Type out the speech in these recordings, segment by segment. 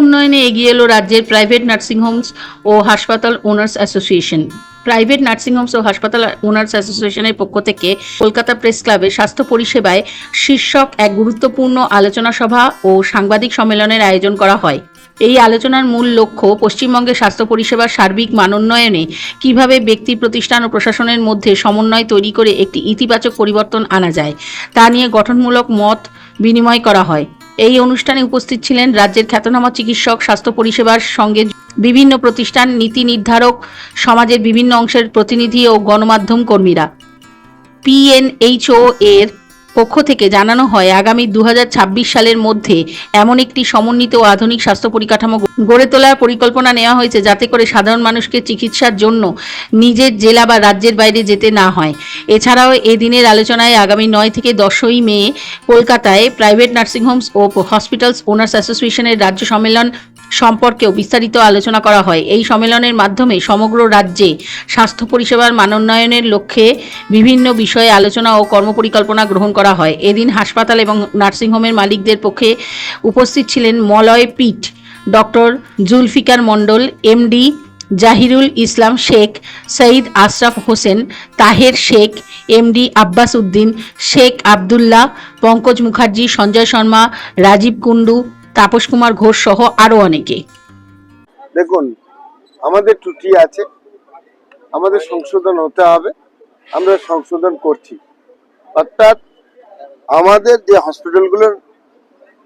উন্নয়নে এগিয়ে এলো রাজ্যের প্রাইভেট নার্সিংহোমস ও হাসপাতাল owners association private nursing homes ও হাসপাতাল ওনার্স অ্যাসোসিয়েশনের পক্ষ থেকে কলকাতা প্রেস ক্লাবে স্বাস্থ্য পরিষেবায় শীর্ষক এক গুরুত্বপূর্ণ আলোচনা সভা ও সাংবাদিক সম্মেলনের আয়োজন করা হয়। এই আলোচনার মূল লক্ষ্য পশ্চিমবঙ্গের স্বাস্থ্য পরিষেবার সার্বিক মানোন্নয়নে কীভাবে ব্যক্তি প্রতিষ্ঠান ও প্রশাসনের মধ্যে সমন্বয় তৈরি করে একটি ইতিবাচক পরিবর্তন আনা যায়, তা নিয়ে গঠনমূলক মত বিনিময় করা হয়। এই অনুষ্ঠানে উপস্থিত ছিলেন রাজ্যের খ্যাতনামা চিকিৎসক, স্বাস্থ্য পরিষেবার সঙ্গে বিভিন্ন প্রতিষ্ঠান, নীতি নির্ধারক, সমাজের বিভিন্ন অংশের প্রতিনিধি ও গণমাধ্যম কর্মীরা। পিএনএইচও এর পক্ষ থেকে জানানো হয়, আগামী দু হাজার ছাব্বিশ সালের মধ্যে এমন একটি সমন্বিত ও আধুনিক স্বাস্থ্য পরিকাঠামো গড়ে তোলার পরিকল্পনা নেওয়া হয়েছে যাতে করে সাধারণ মানুষকে চিকিৎসার জন্য নিজের জেলা বা রাজ্যের বাইরে যেতে না হয়। এছাড়াও এদিনের আলোচনায় আগামী নয় থেকে দশই মে কলকাতায় প্রাইভেট নার্সিংহোমস ও হসপিটালস ওনার্স অ্যাসোসিয়েশনের রাজ্য সম্মেলন সম্পর্কেও বিস্তারিত আলোচনা করা হয়। এই সম্মেলনের মাধ্যমে সমগ্র রাজ্যে স্বাস্থ্য পরিষেবার মানোন্নয়নের লক্ষ্যে বিভিন্ন বিষয়ে আলোচনা ও কর্মপরিকল্পনা গ্রহণ করা হয়। এদিন হাসপাতাল এবং নার্সিংহোমের মালিকদের পক্ষে উপস্থিত ছিলেন Malay Pith doctor Zulfikar Mondal, MD Jahirul Islam Sheikh, Sayeed Ashraf Hossain, Taher Sheikh, MD Abbas Uddin, Sheikh Abdullah, Pankaj Mukherjee, Sanjay Sharma, Rajib Kundu Tapas Kumar Ghosh সহ আরও অনেকে। দেখুন, আমাদের ত্রুটি আছে, আমাদের সংশোধন হতে হবে, আমরা সংশোধন করছি। অর্থাৎ আমাদের যে হসপিটালগুলোর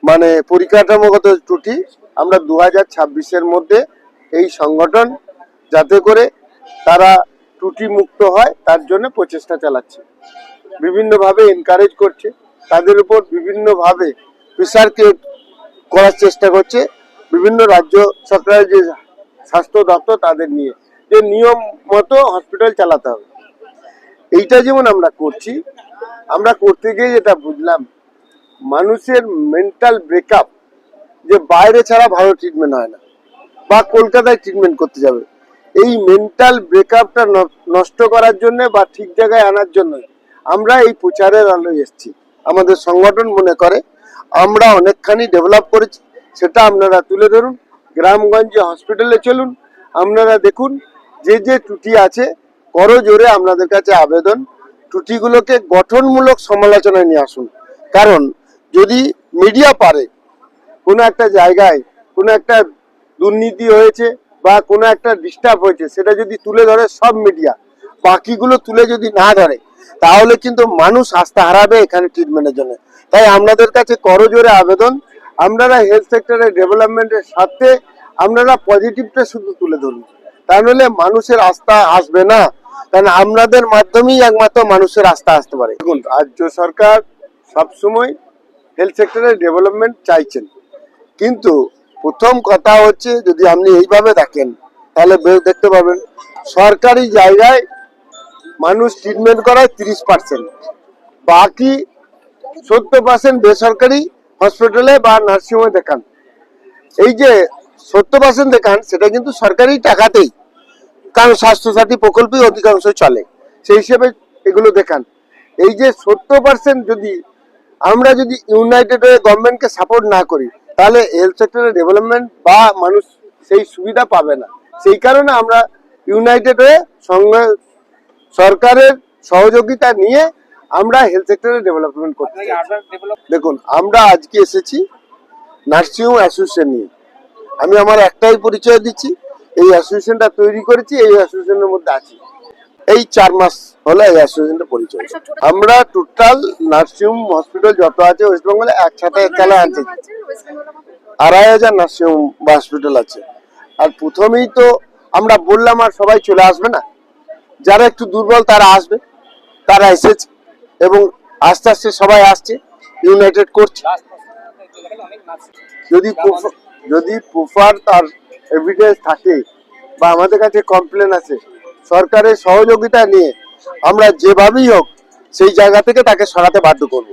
মানে পরিকাঠামোগত ত্রুটি, আমরা দু হাজার ছাব্বিশের মধ্যে এই সংগঠন যাতে করে তারা ত্রুটি মুক্ত হয়, তার জন্য প্রচেষ্টা চালাচ্ছে। বিভিন্নভাবে এনকারেজ করছে, তাদের উপর বিভিন্নভাবে প্রেশার করার চেষ্টা করছে বিভিন্ন রাজ্য সরকারের যে স্বাস্থ্য দপ্তর তাদের নিয়ে, যে নিয়ম মতো হসপিটাল চালাতে হবে। এইটা যেমন আমরা করছি, আমরা করতে গিয়ে যেটা বুঝলাম, মানুষের মেন্টাল ব্রেকআপ যে বাইরে ছাড়া ভালো ট্রিটমেন্ট হয় না, বা কলকাতায় ট্রিটমেন্ট করতে যাবে, এই মেন্টাল ব্রেকআপটা নষ্ট করার জন্য বা ঠিক জায়গায় আনার জন্য আমরা এই প্রচারের আলোয় এসেছি। আমাদের সংগঠন মনে করে আমরা অনেকখানি ডেভেলপ করেছি, সেটা আপনারা তুলে ধরুন, গ্রামগঞ্জে হসপিটালে চলুন, আপনারা দেখুন, যে যে ত্রুটি আছে করো জোরে আপনাদের কাছে আবেদন, ত্রুটিগুলোকে গঠনমূলক সমালোচনায় নিয়ে আসুন। কারণ, যদি মিডিয়া পারে, কোনো একটা জায়গায়, কোনো একটা দুর্নীতি হয়েছে বা কোনো একটা ডিস্টার্ব হয়েছে, সেটা যদি তুলে ধরে সব মিডিয়া বাকিগুলো তুলে যদি না ধরে, তাহলে কিন্তু মানুষ আস্থা হারাবে এখানে ট্রিটমেন্টের জন্য। তাই আপনাদের কাছে করজোরে আবেদন। আপনারা হেলথ সেক্টরের ডেভেলপমেন্টের সাথে আপনারা পজিটিভটা শুধু তুলে ধরুন। তা নাহলে মানুষের আস্থা আসবে না। কারণ আপনাদের মাধ্যমেই একমাত্র মানুষের আস্থা আসতে পারে। দেখুন, রাজ্য সরকার সবসময় হেলথ সেক্টরের ডেভেলপমেন্ট চাইছেন। কিন্তু প্রথম কথা হচ্ছে, যদি আপনি এইভাবে দেখেন, তাহলে দেখতে পাবেন, সরকারি জায়গায় মানুষ ট্রিটমেন্ট করায় তিরিশ পার্সেন্ট বাকি সত্তর পার্সেন্ট বেসরকারি হসপিটালে বা নার্সিংহোমে দেখান। এই যে সত্তর পার্সেন্ট দেখান, সেটা কিন্তু সরকারি টাকাতেই। কারণ স্বাস্থ্যসাথী প্রকল্পই অধিকাংশ চলে। সেই হিসেবে এগুলো দেখান। এই যে সত্তর পার্সেন্ট যদি আমরা যদি ইউনাইটেড হয়ে গভর্নমেন্টকে সাপোর্ট না করি, তাহলে হেলথ সেক্টরের ডেভেলপমেন্ট বা মানুষ সেই সুবিধা পাবে না। সেই কারণে আমরা ইউনাইটেড হয়ে সঙ্গে সরকারের সহযোগিতা নিয়ে আমরা হেলথ সেক্টরের ডেভেলপমেন্ট করতে। দেখুন আমরা আজকে এসেছি নার্সিংহোম অ্যাসোসিয়েশন নিয়ে। আমি আমার একটাই পরিচয় দিচ্ছি এই অ্যাসোসিয়েশনটা তৈরি করেছি এই অ্যাসোসিয়েশনের মধ্যে আছি। এই চার মাস হলো এই অ্যাসোসিয়েশনটা পরিচয় আমরা টোটাল নার্সিংহোম হসপিটাল যত আছে ওয়েস্ট বেঙ্গলে একসাথে খেলা আনছি আড়াই হাজার নার্সিংহোম বা হসপিটাল আছে। আর প্রথমেই তো আমরা বললাম আর সবাই চলে আসবে না। যারা একটু দুর্বল তারা আসবে। তারা এসেছে। এবং আস্তে আস্তে সবাই আসছে ইউনাইটেড করছে। যদি যদি প্রপার তার এভিডেন্স থাকে বা আমাদের কাছে কমপ্লেন আছে, সরকারের সহযোগিতা নিয়ে আমরা যেভাবেই হোক সেই জায়গা থেকে তাকে সরাতে বাধ্য করব।